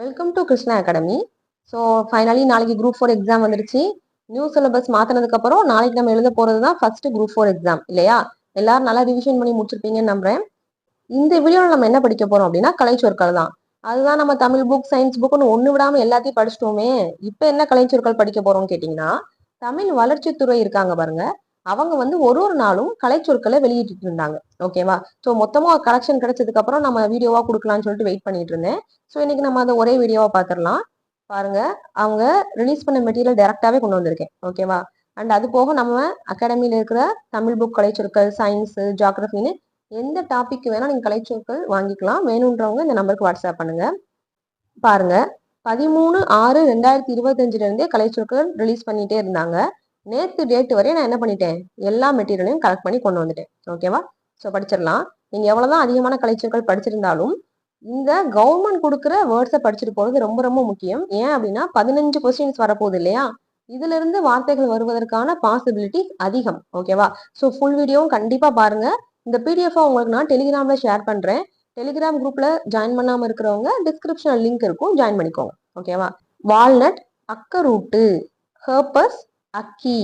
Welcome to Krishna academy so finally நாளைக்கு group four exam வந்துருச்சு. New syllabus மாற்றினதுக்கப்புறம் நாளைக்கு நம்ம எழுத போகிறது தான் ஃபர்ஸ்ட் குரூப் ஃபோர் எக்ஸாம் இல்லையா? எல்லாரும் நல்லா ரிவிஷன் பண்ணி முடிச்சிருப்பீங்கன்னு நம்புறேன். இந்த வீடியோவில் நம்ம என்ன படிக்க போகிறோம் அப்படின்னா கலைச்சொற்கள் தான். அதுதான் நம்ம தமிழ் புக் சயின்ஸ் புக்னு ஒன்று விடாமல் எல்லாத்தையும் படிச்சிட்டோமே. இப்போ என்ன கலைச்சொற்கள் படிக்க போகிறோம்னு கேட்டிங்கன்னா தமிழ் வளர்ச்சித்துறை இருக்காங்க பாருங்கள் அவங்க வந்து ஒரு ஒரு நாளும் கலைச்சொற்களை வெளியிட்டு இருந்தாங்க. ஓகேவா ஸோ மொத்தமாக கலெக்ஷன் கிடைச்சதுக்கு அப்புறம் நம்ம வீடியோவா கொடுக்கலாம்னு சொல்லிட்டு வெயிட் பண்ணிட்டு இருந்தேன். ஸோ இன்னைக்கு நம்ம அதை ஒரே வீடியோவா பார்த்துடலாம். பாருங்க அவங்க ரிலீஸ் பண்ண மெட்டீரியல் டைரக்டாவே கொண்டு வந்திருக்கேன். ஓகேவா அண்ட் அது போக நம்ம அகாடமியில் இருக்கிற தமிழ் புக் கலைச்சொற்கள் சயின்ஸ் ஜாகிரபின்னு எந்த டாபிக் வேணா நீங்க கலைச்சொற்கள் வாங்கிக்கலாம். வேணுன்றவங்க இந்த நம்பருக்கு வாட்ஸ்அப் பண்ணுங்க. பாருங்க பதிமூணு ஆறு ரெண்டாயிரத்தி இருபத்தஞ்சுல இருந்தே கலைச்சொற்கள் ரிலீஸ் பண்ணிட்டே இருந்தாங்க. நேற்று டேட் வரையும் நான் என்ன பண்ணிட்டேன்? எல்லா மெட்டீரியலையும் கலெக்ட் பண்ணி கொண்டு வந்துட்டேன். ஓகேவா ஸோ படிச்சிடலாம். நீங்கள் எவ்வளோதான் அதிகமான கலைச்சொற்கள் படிச்சிருந்தாலும் இந்த கவர்மெண்ட் கொடுக்குற வேர்ட்ஸை படிச்சுட்டு போகிறது ரொம்ப ரொம்ப முக்கியம். ஏன் அப்படின்னா பதினஞ்சு கொஸ்டின்ஸ் வரப்போகுது இல்லையா? இதுல இருந்து வார்த்தைகள் வருவதற்கான பாசிபிலிட்டி அதிகம். ஓகேவா ஸோ ஃபுல் வீடியோவும் கண்டிப்பாக பாருங்க. இந்த பிடிஎஃபை உங்களுக்கு நான் டெலிகிராம்ல ஷேர் பண்ணுறேன் டெலிகிராம் குரூப்ல ஜாயின் பண்ணாமல் இருக்கிறவங்க டிஸ்கிரிப்ஷன் லிங்க் இருக்கும். ஜாயின் பண்ணிக்கோங்க. ஓகேவா வால்நட் அக்கரூட்டு ஹர்பஸ் அக்கி.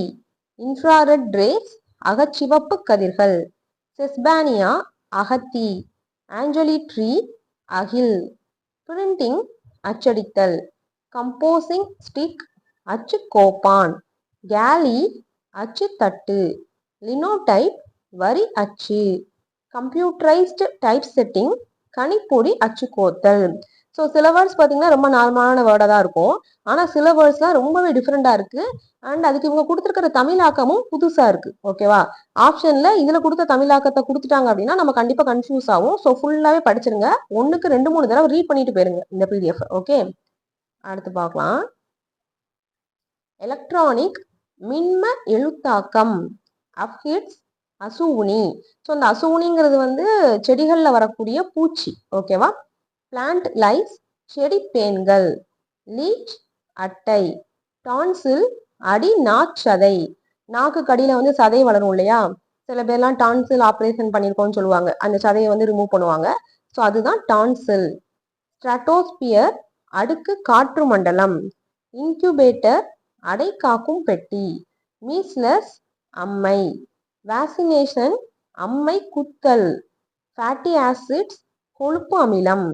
இன்ஃப்ராரெட் ரேஸ் அகச்சிவப்பு கதிர்கள். செஸ்பானியா அகத்தி. ஆஞ்சலி ட்ரீ அகில். பிரிண்டிங் அச்சடித்தல். கம்போசிங் ஸ்டிக் அச்சு கோப்பான் கேலி அச்சு தட்டு லினோடைப் வரி அச்சு. கம்ப்யூட்டரைஸ்டு டைப் செட்டிங் கணிப்பொடி அச்சு கோத்தல் ஸோ சில வேர்ட்ஸ் பார்த்தீங்கன்னா ரொம்ப நார்மலான வேர்டாக தான் இருக்கும். ஆனால் சில வேர்ட்ஸ்லாம் ரொம்பவே டிஃப்ரெண்டாக இருக்குது அண்ட் அதுக்கு இவங்க கொடுத்துருக்கிற தமிழாக்கமும் புதுசாக இருக்குது ஓகேவா ஆப்ஷனில் இதில் கொடுத்த தமிழாக்கத்தை கொடுத்துட்டாங்க அப்படின்னா நம்ம கண்டிப்பாக கன்ஃபியூஸ் ஆகும் ஸோ ஃபுல்லாகவே படிச்சிருங்க. ஒன்றுக்கு ரெண்டு மூணு தடவை ரீட் பண்ணிட்டு போயிருங்க இந்த பிடிஎஃப் ஓகே அடுத்து பார்க்கலாம். எலக்ட்ரானிக் மின்ம எழுத்தாக்கம். அஃபிட்ஸ் அசூனி ஸோ அந்த அசூனிங்கிறது வந்து செடிகளில் வரக்கூடிய பூச்சி. ஓகேவா பிளான்ட் லைஸ் செடி பேன்கள் லீச் அட்டை டான்சில் அடி நாச்சதை நாக்கு கடியில் வந்து சதை வளரும் இல்லையா? சில பேர்லாம் டான்சில் ஆப்ரேஷன் பண்ணியிருக்கோம்னு சொல்லுவாங்க. அந்த சதையை வந்து ரிமூவ் பண்ணுவாங்க. ஸோ அதுதான் டான்சில். ஸ்ட்ராட்டோஸ்பியர் அடுக்கு காற்று மண்டலம். இன்குபேட்டர் அடை காக்கும் பெட்டி. மீஸ்லஸ் அம்மை. வேக்சினேஷன் அம்மை குத்தல். ஃபேட்டி ஆசிட்ஸ் கொழுப்பு அமிலம்.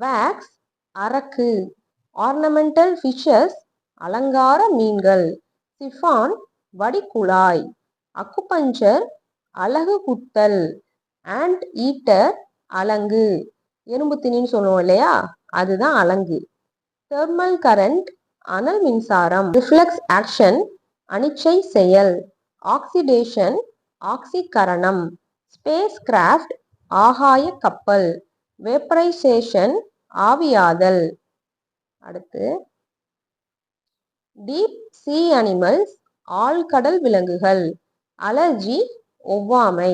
வேக்ஸ் அரக்கு. ஆர்னமெண்டல் ஃபிஷஸ் அலங்கார மீன்கள். சிஃபான் வடிகுழாய். அக்குபஞ்சர் அழகு குத்தல். And eater அலங்கு. எறும்பு திணின்னு சொல்லுவோம் இல்லையா? அதுதான் அலங்கு. தெர்மல் கரண்ட் அனல் மின்சாரம். ரிஃப்ளெக்ஸ் ஆக்ஷன் அனிச்சை செயல். ஆக்சிடேஷன் ஆக்சிகரணம் ஸ்பேஸ் கிராஃப்ட் ஆகாய கப்பல். வேப்பரைசேஷன் ஆவியாதல். அடுத்து டீப் சி அனிமல்ஸ் ஆழ்கடல் விலங்குகள் அலர்ஜி ஒவ்வாமை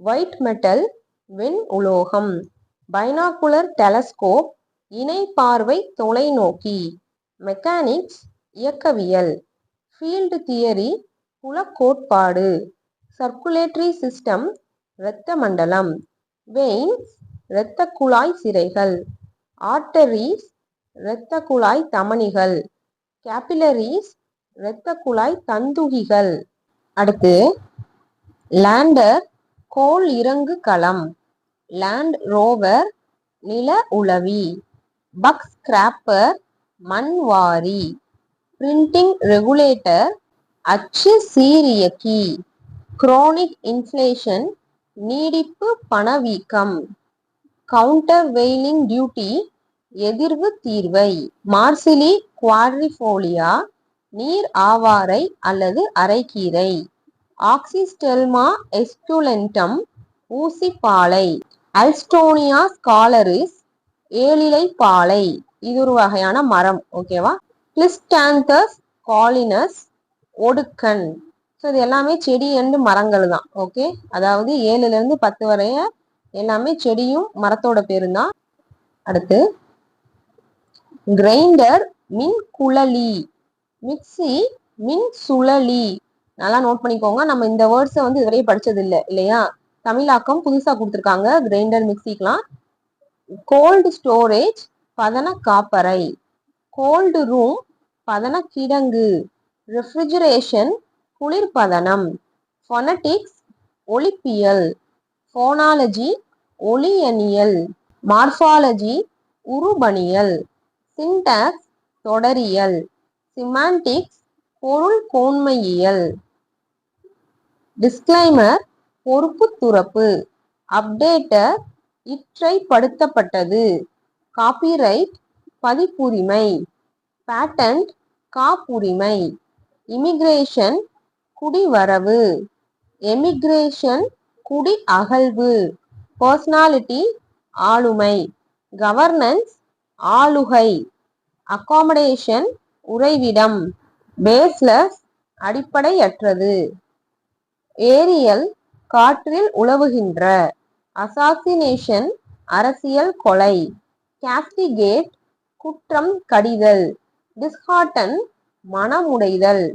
ஒயிட் மெட்டல் வெண் உலோகம் பைனாகுலர் டெலஸ்கோப் இணை பார்வை தொலைநோக்கி மெக்கானிக்ஸ் இயக்கவியல் ஃபீல்டு தியரி புலக்கோட்பாடு சர்க்குலேட்டரி சிஸ்டம் இரத்த மண்டலம் வெயின்ஸ் இரத்த குழாய் சிரைகள் ஆர்டரிஸ் இரத்த குழாய் தமனிகள். கேபிலரிஸ் இரத்த குழாய் தந்துகிகள். அடுத்து லேண்டர் கோல் இறங்கு களம். லேண்ட் ரோவர் நில உளவி. பக் ஸ்கிராப்பர் மண்வாரி பிரிண்டிங் ரெகுலேட்டர் அச்சு சீரியக்கி. குரோனிக் இன்ஃப்ளேஷன் நீடிப்பு பணவீக்கம். கவுண்டர் வெயிலிங் டியூட்டி எதிர்வு தீர்வை மார்சிலி குவாட்ரிஃபோலியா நீர் ஆவாரை அல்லது அரைக்கீரை ஆக்சிஸ்டெல்மா எஸ்குலென்டம் ஊசிப்பாலை அல்ஸ்டோனியா ஸ்காலரிஸ் ஏழிலை பாலை இது ஒரு வகையான மரம் ஓகேவா கிளிஸ்டாந்தஸ் காலினஸ் ஒடுக்கன். ஸோ இது எல்லாமே செடி அண்டு மரங்கள் தான் ஓகே அதாவது ஏழுலேருந்து பத்து வரைய எல்லாமே செடியும் மரத்தோட பேரும் தான் அடுத்து கிரைண்டர் மின் குழலி. மிக்சி மின் சுழலி. நல்லா நோட் பண்ணிக்கோங்க. நம்ம இந்த வேர்ட்ஸை வந்து இதுவரையும் படிச்சது இல்லை இல்லையா? தமிழாக்கம் புதுசா கொடுத்துருக்காங்க கிரைண்டர் மிக்சிக்கெலாம் கோல்டு ஸ்டோரேஜ் பதன காப்பறை. கோல்டு ரூம் பதன கிடங்கு. ரெஃப்ரிஜரேஷன் குளிர்பதனம். ஃபொனட்டிக்ஸ் ஒலிப்பியல் ஃபோனாலஜி ஒளியனியல் மார்ஃபாலஜி உருபணியல் சின்டாக்ஸ் தொடரியல் சிமாண்டிக்ஸ் பொருள் கோன்மையியல் டிஸ்க்ளைமர் பொறுப்பு துறப்பு. அப்டேட்டர் இற்றைப்படுத்தப்பட்டது. காப்பிரைட் பதிப்புரிமை. பேட்டன்ட் காப்புரிமை. இமிகிரேஷன் குடிவரவு. எமிகிரேஷன் குடி அகழ்வு. பர்சனாலிட்டி ஆளுமை. கவர்னன்ஸ் ஆளுகை. அகாமடேஷன் உறைவிடம். பேஸ்லெஸ் அடிப்படையற்றது. ஏரியல் காற்றில் உழவுகின்ற. அசாசினேஷன் அரசியல் கொலை. கேஸ்டிகேட் குற்றம் கடிதல். டிஸ்ஹார்டன் மனமுடைதல்.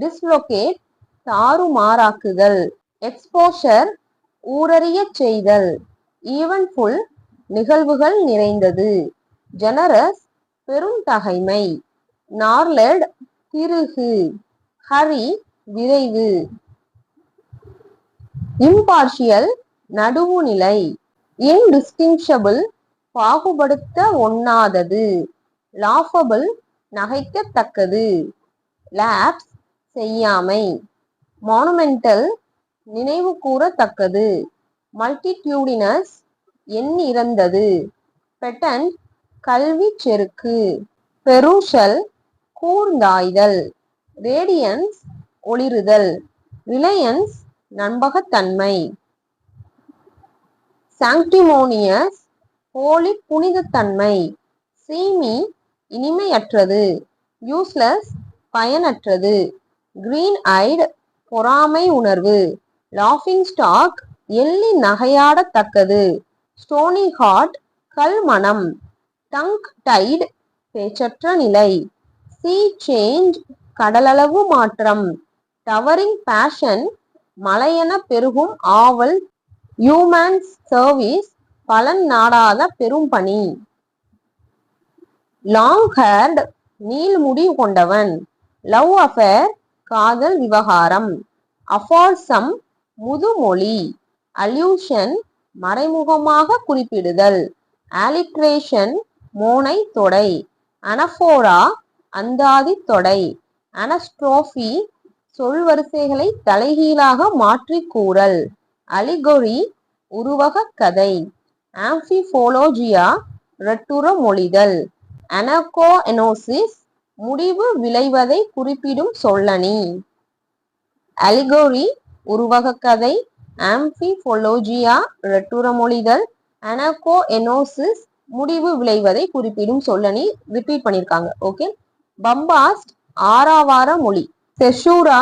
டிஸ்லொகேட் தாறுமாறாக்குதல். எக்ஸ்போஷர் ஊரறியச் செய்தல். ஈவன்ஃபுல் நிகழ்வுகள் நிறைந்தது. ஜெனரஸ் பெரும் தகைமை நார்லெட் திருகு. ஹரி விரைவு. இம்பார்ஷியல் நடுவுநிலை. இன்டிஸ்டிங்ஷபிள் பாகுபடுத்த ஒண்ணாதது. லாஃபபிள் நகைக்கத்தக்கது. லேப்ஸ் செய்யாமை. மானுமெண்டல் நினைவு கூறத்தக்கது மல்டிடியூடினஸ் எண்ணிறந்தது. பெட்டன்ட் கல்வி செருக்கு பெருஷல் கூர்ந்தாய்தல். ரேடியன்ஸ் ஒளிருதல் ரிலையன்ஸ் நண்பகத்தன்மை சாங்டிமோனியஸ் போலி புனிதத்தன்மை. சீமி இனிமையற்றது. யூஸ்லெஸ் பயனற்றது. கிரீன் ஐடு பொறாமை உணர்வு. லாஃபிங் ஸ்டாக் எள்ளி நகையாடத்தக்கது. ஸ்டோனி ஹார்ட் கல்மணம் டங்க் டைட் பேச்சற்ற நிலை. சி சேஞ்ச் கடலளவு மாற்றம். டவரிங் பேஷன் மலையென பெருகும் ஆவல். ஹியூமன்ஸ் சர்வீஸ் பலன் நாடாத பெரும் பணி. லாங் ஹேர்ட் நீள்முடி கொண்டவன். லவ் அஃபேர் காதல் விவகாரம். அஃபார்சம் முதுமொழி அல்யூஷன் மறைமுகமாக குறிப்பிடுதல் ஆலிட்ரேஷன் மோனை தொடை அனஃபோரா அந்தாதி தொடை அனஸ்ட்ரோஃபி சொல்வரிசைகளை தலைகீழாக மாற்றிக் கூறல் அலிகொரி உருவகக் கதை ஆம்பிஃபோலோஜியா ரெட்டுற மொழிதல் அனகோஎனோசிஸ் முடிவு விளைவதை குறிப்பிடும் சொல்லணி அலிகோரி உருவகக் கதை ஆம்பிஃபோலோஜியா ரெட்டுற மொழிதல் அனகோ எனோசிஸ் முடிவு விளைவதை குறிப்பிடும் சொல்லணி ரிப்பீட் பண்ணியிருக்காங்க ஓகே பம்பாஸ்ட் ஆறாவார மொழி செஷூரா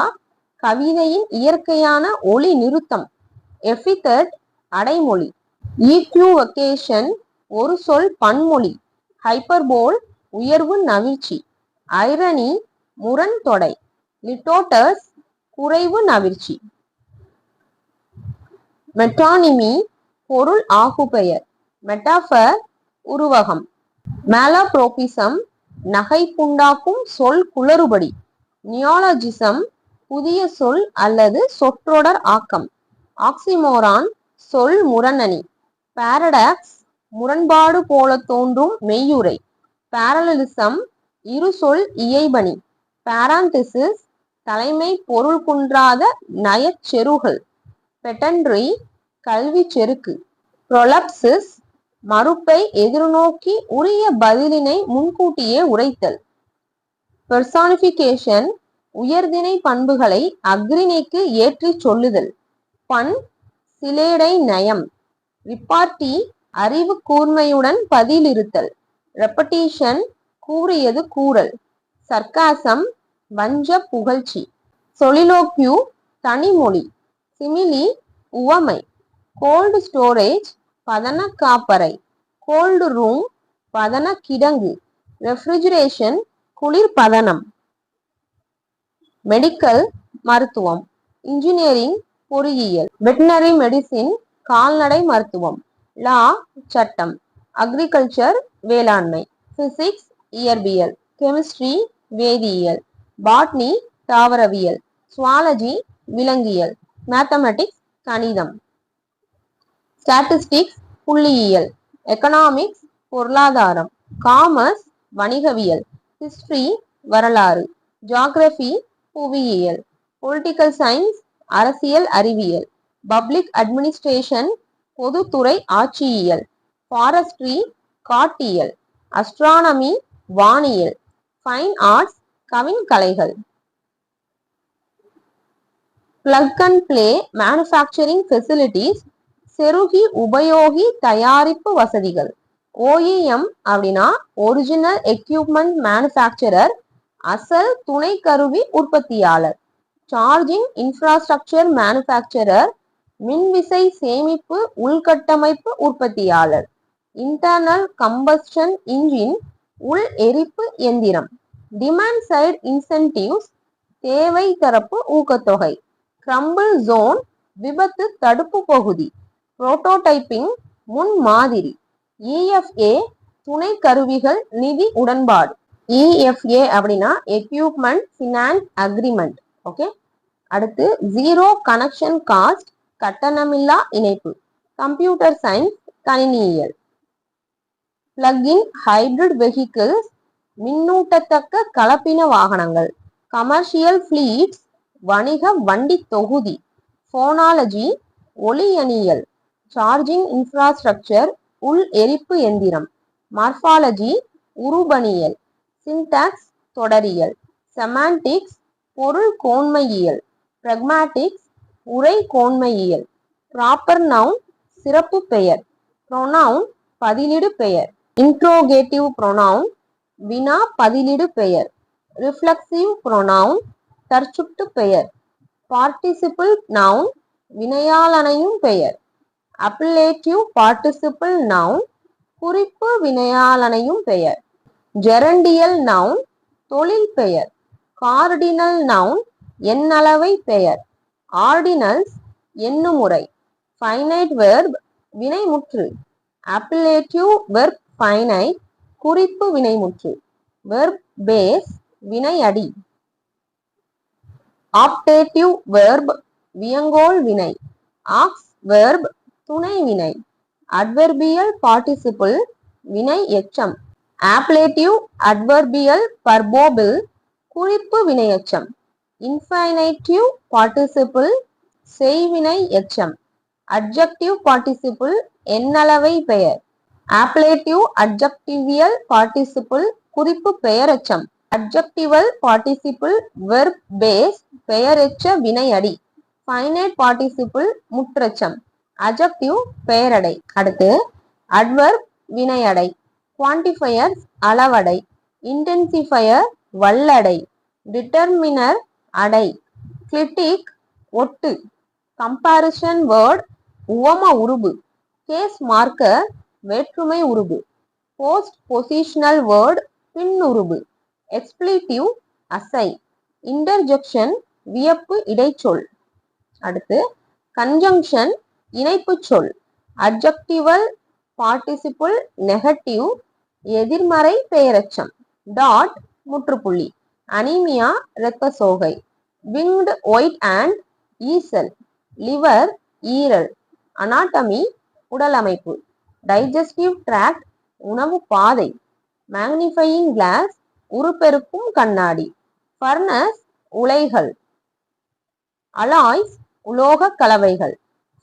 கவிதையின் இயற்கையான ஒளி நிறுத்தம். எஃபிதட் அடைமொழி. ஈக்யூவகேஷன் ஒரு சொல் பன்மொழி. ஹைப்பர்போல் உயர்வு நவிழ்ச்சி. ஐரணி முரண் தொடை லிட்டோட்டஸ் குறைவு நவிர்ச்சி மெட்டானிமி பொருள் ஆகுபெயர் மெட்டாஃபர் உருவகம். மேலாப்ரோபிசம் நகைப்புண்டாக்கும் சொல் குளறுபடி. நியாலஜிசம் புதிய சொல் அல்லது சொற்றொடர் ஆக்கம். ஆக்சிமோரான் சொல் முரணனி பாரடாக்ஸ் முரண்பாடு போல தோன்றும் மெய்யுரை பேரலிசம் இரு சொல் இயைபணி. பாராந்திசிஸ் தலைமை பொருள் குன்றாத நயச்செருகள் பெட்டன்ட்ரி கல்வி செருக்கு. ப்ரொலப்சிஸ் மறுப்பை எதிர்நோக்கி உரிய பதிலினை முன்கூட்டியே உரைத்தல். பெர்சானிபிகேஷன் உயர்தினை பண்புகளை அக்ரிணைக்கு ஏற்றிச் சொல்லுதல். பண் சிலேடை நயம். ரிப்பார்ட்டி அறிவு கூர்மையுடன் பதிலிருத்தல். ரெப்படீஷன் கூறியது கூறல். சர்க்காசம் வஞ்ச புகழ்ச்சி. சொலிலோக்யூ தனிமொழி. சிமிலி உவமை. கோல்டு ஸ்டோரேஜ் பதன காப்பறை. கோல்டு ரூம் பதன கிடங்கு. ரெஃப்ரிஜரேஷன் குளிர்பதனம் மெடிக்கல் மருத்துவம். இன்ஜினியரிங் பொறியியல். வெட்டினரி மெடிசின் கால்நடை மருத்துவம். லா சட்டம். அக்ரிகல்ச்சர் வேளாண்மை. பிசிக்ஸ் இயற்பியல். கெமிஸ்ட்ரி வேதியியல். பாட்னி தாவரவியல். சுவாலஜி விலங்கியல். மேத்தமெட்டிக்ஸ் கணிதம். ஸ்டாட்டிஸ்டிக்ஸ் புள்ளியியல். எக்கனாமிக்ஸ் பொருளாதாரம். காமர்ஸ் வணிகவியல். ஹிஸ்டரி வரலாறு. ஜியாகிரபி புவியியல். பொலிட்டிக்கல் சயின்ஸ் அரசியல் அறிவியல். பப்ளிக் அட்மினிஸ்ட்ரேஷன் பொதுத்துறை ஆட்சியியல். ஃபாரஸ்ட்ரி காட்டியல். அஸ்ட்ரானமி வானியல். ஃபைன் ஆர்ட்ஸ் கவின் கலைகள். Plug and play manufacturing facilities செருகி உபயோகி தயாரிப்பு வசதிகள். ஓஇஎம் அப்படின்னா ஒரிஜினல் எக்யூப்மெண்ட் மேனுஃபேக்சரர் அசல் துணை கருவி உற்பத்தியாளர். சார்ஜிங் இன்ஃப்ராஸ்ட்ரக்சர் மேனுஃபேக்சரர் மின்விசை சேமிப்பு உள்கட்டமைப்பு உற்பத்தியாளர். இன்டர்னல் கம்பஸ்டன் இன்ஜின் உள் எரிப்பு எந்திரம். டிமாண்ட் சைடு இன்சென்டிவ்ஸ் தேவை தரப்பு ஊக்கத்தொகை. கிரம்பிள் ஜோன் விபத்து தடுப்பு பகுதி. புரோட்டோடைப்பிங் முன் மாதிரி. இஎஃப்ஏ துணை கருவிகள் நிதி உடன்பாடு. இஎஃப்ஏ அப்படின்னா எக்யூப்மெண்ட் ஃபினான்ஸ் அக்ரிமெண்ட் ஓகே அடுத்து ஜீரோ கனெக்ஷன் காஸ்ட் கட்டணமில்லா இணைப்பு. கம்ப்யூட்டர் சயின்ஸ் கணினியியல் பிளக்இன் ஹைபிரிட் வெஹிக்கிள்ஸ் மின்னூட்டத்தக்க கலப்பின வாகனங்கள். கமர்ஷியல் ஃபிளீட்ஸ் வணிக வண்டி தொகுதி போனாலஜி ஒளியணியல் சார்ஜிங் இன்ஃப்ராஸ்ட்ரக்சர் உள் எரிப்பு எந்திரம் மார்பாலஜி உருபணியல் சின்டாக்ஸ் தொடரியல் செமாண்டிக்ஸ் பொருள் கோன்மையியல் பிரக்மாட்டிக்ஸ் உரை கோன்மையியல் ப்ராப்பர் நவுன் சிறப்பு பெயர் ப்ரொனவுன் பதிலிடு பெயர் இன்ட்ரோகேட்டிவ் ப்ரொனவுன் வினா பதிலிடு பெயர் ரிஃப்ளெக்சிவ் ப்ரொனவுன் தற்சுட்டு பெயர். பார்ட்டிசிபிள் நவுன் வினையாளனையும் பெயர். அப்லேட்டிவ் பார்ட்டிசிபிள் நவுன் குறிப்பு வினையாளனையும் பெயர். ஜெரண்டியல் நவுன் தொழில் பெயர். கார்டினல் நவுன் எண்ணளவை பெயர். ஆர்டினல்ஸ் எண்ணுமுறை. ஃபைனைட் வெர்ப் வினைமுற்று. அப்பலேட்டிவ் வெர்ப் ஃபைனைட் குறிப்பு வினைமுற்று. வெர்ப் பேஸ் வினையடி. ஆப்டேட்டிவ் வெர்ப் வியங்கோல் வினை. ஆக்ஸ் வெர்ப் துணை வினை. அட்வர்பியல் பார்ட்டிசிபிள் வினை எச்சம். ஆப்லேட்டிவ் அட்வர்பியல் பர்போபிள் குறிப்பு வினையச்சம் இன்ஃபைனைட்டிவ் பார்ட்டிசிபிள் செய்வினை எச்சம். அட்ஜெக்டிவ் பார்ட்டிசிபிள் எண்ணளவை பெயர். ஆப்லேட்டிவ் அட்ஜெக்டிவியல் பார்ட்டிசிபிள் குறிப்பு பெயரெச்சம் அட்ஜெக்டிவல் பார்ட்டிசிபிள் வெர்ப் பேஸ் பெயரெச்ச வினையடி. ஃபைனைட் பார்ட்டிசிபிள் முற்றச்சம். அஜெக்டிவ் பெயரடை. அடுத்து அட்வர்ப் வினையடை. குவான்டிஃபயர்ஸ் அளவடை. இன்டென்சிஃபயர் வல்லடை. டிட்டர்மினர் அடை. கிளிட்டிக் ஒட்டு. கம்பாரிசன் வேர்ட் உவம உருபு. கேஸ் மார்க்கர் வேற்றுமை உருபு. போஸ்ட் பொசிஷனல் வேர்ட் பின்னுருபு. எக்ஸ்பிளேட்டிவ் அசை இன்டர்ஜெக்ஷன் வியப்பு இடைச்சொல். அடுத்து கன்ஜங்ஷன் இணைப்பு சொல். அட்ஜெக்டிவல் பார்ட்டிசிபிள் நெகட்டிவ் எதிர்மறை பெயரச்சம். டாட் முற்றுப்புள்ளி. அனீமியா இரத்த சோகை. விங்டு ஒயிட் அண்ட் ஈசல் லிவர் ஈரல். அனாட்டமி உடலமைப்பு டைஜஸ்டிவ் ட்ராக்ட் உணவு பாதை. மேக்னிஃபையிங் கிளாஸ் உருப்பெருக்கும் கண்ணாடி. ஃபர்னஸ் உலைகள். அலாய்ஸ் உலோக கலவைகள்.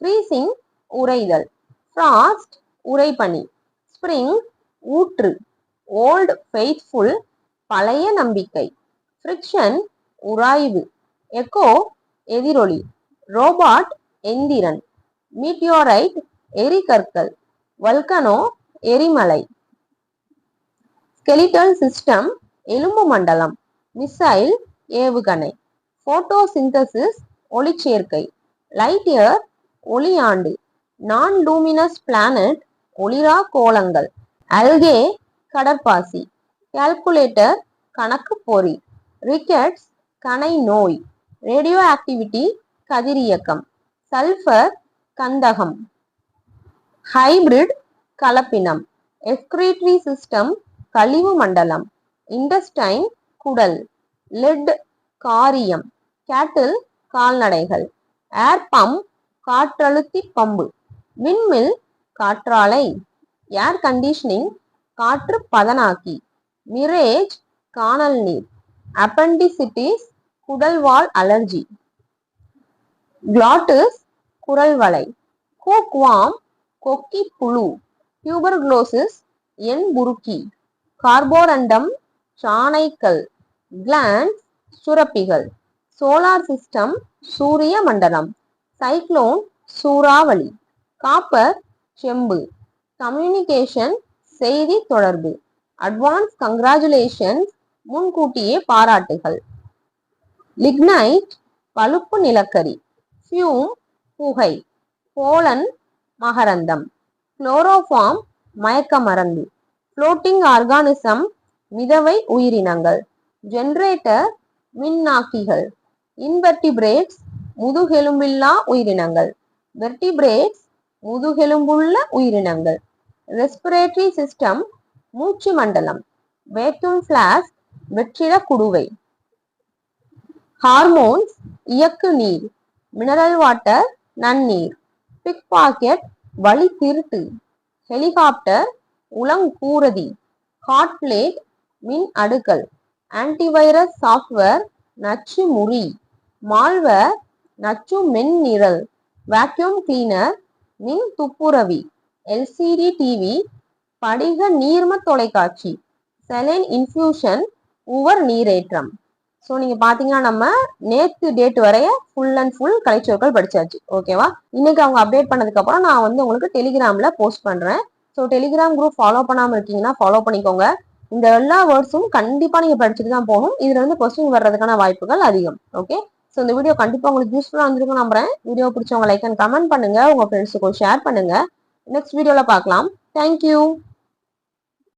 ஃப்ரீசிங் உறைதல். ஃப்ராஸ்ட் உறைபனி. ஸ்ப்ரிங் ஊற்று. ஓல்ட் ஃபெய்த்ஃபுல் பழைய நம்பிக்கை. ஃப்ரிக்ஷன் உராய்வு. எக்கோ எதிரொலி. ரோபாட் எந்திரன். மீட்டியோரைட் எரிகற்கள். வல்கனோ எரிமலை. ஸ்கெலிட்டல் சிஸ்டம் எலும்பு மண்டலம் மிசைல் ஏவுகணை போட்டோசிந்தசிஸ் ஒளிச்சேர்க்கை லைட் இயர் ஒளியாண்டு நான் லூமினஸ் பிளானட் ஒளிரா கோலங்கள் அல்கே கடற்பாசி கால்குலேட்டர் கணக்கு பொறி ரிக்கெட்ஸ் கணை நோய் ரேடியோ ஆக்டிவிட்டி கதிரியக்கம் சல்ஃபர் கந்தகம் ஹைபிரிட் கலப்பினம் எஸ்கிரீட்டரி சிஸ்டம் கழிவு மண்டலம். இண்டஸ்டைன் குடல் லெட் காரியம் கேட்டில் கால்நடைகள் ஏர் பம்ப் காற்றழுத்தி பம்பு விண்மில் காற்றாலை ஏர் கண்டிஷனிங் காற்று பதனாக்கி மிரேஜ் காணல் நீர் அப்பண்டிசிட்டிஸ் குடல்வால் அலர்ஜி கிளாட்டிஸ் குரல் வலை கோக்வாம் கொக்கி புழு டியூபர்குலோசிஸ் என் புருக்கி கார்போரண்டம் சாணைக்கல் கிளாண்ட் சுரப்பிகள் சோலார் சிஸ்டம் சூரிய மண்டலம் சைக்ளோன் சூறாவளி காப்பர் செம்பு கம்யூனிகேஷன் செய்தி தொடர்பு அட்வான்ஸ் கங்க்ராச்சுலேஷன்ஸ் முன்கூட்டியே பாராட்டுகள். லிக்னைட் பழுப்பு நிலக்கரி ஃபியூம் புகை போலன் மகரந்தம் குளோரோஃபார்ம் மயக்க மருந்து ஃப்ளோட்டிங் ஆர்கானிசம் மிதவை உயிரினங்கள். ஜென்ரேட்டர் மின்னாக்கிகள். இன்வெர்டிபிரேட்ஸ் முதுகெலும்பில்லா உயிரினங்கள். வெர்டிபிரேட்ஸ் முதுகெலும்புள்ள உயிரினங்கள். ரெஸ்பிரேட்டரி சிஸ்டம் மூச்சு மண்டலம். வேக்யூம் ஃபிளாஸ்க் வெற்றிட குடுவை. ஹார்மோன்ஸ் இயக்கு நீர். மினரல் வாட்டர் நன்னீர். பிக் பாக்கெட் வழி திருட்டு ஹெலிகாப்டர் உலங்கூரதி. ஹாட் பிளேட் மின் அடுக்கல் ஆன்டிவைரஸ் சாஃப்ட்வேர் நச்சு முறி. மால்வேர் நச்சு மென் நிரல் வேக்யூம் கிளீனர் மின் துப்புரவி. எல்சிடி டிவி படிக நீர்ம தொலைக்காட்சி. செலைன் இன்ஃபியூஷன் உவர் நீரேற்றம். ஸோ நீங்கள் பார்த்தீங்கன்னா நம்ம நேற்று டேட் வரைய ஃபுல் அண்ட் ஃபுல் கலைச்சொற்கள் படிச்சாச்சு. ஓகேவா இன்னைக்கு அவங்க அப்டேட் பண்ணதுக்கப்புறம் நான் வந்து உங்களுக்கு டெலிகிராமில் போஸ்ட் பண்ணுறேன் ஸோ டெலிகிராம் குரூப் ஃபாலோ பண்ணாமல் இருக்கீங்கன்னா ஃபாலோ பண்ணிக்கோங்க. இந்த எல்லா வேர்ட்ஸும் கண்டிப்பாக நீங்கள் படிச்சுட்டு தான் போகணும். இதுல இருந்து கொஸ்டின் வர்றதுக்கான வாய்ப்புகள் அதிகம். ஓகே ஸோ இந்த வீடியோ கண்டிப்பாக உங்களுக்கு யூஸ்ஃபுல்லாக வந்திருக்கும் நம்புறேன். வீடியோ பிடிச்சவங்க லைக் அண்ட் கமெண்ட் பண்ணுங்க. உங்கள் ஃப்ரெண்ட்ஸுக்கும் ஷேர் பண்ணுங்க. நெக்ஸ்ட் வீடியோவில் பார்க்கலாம். தேங்க்யூ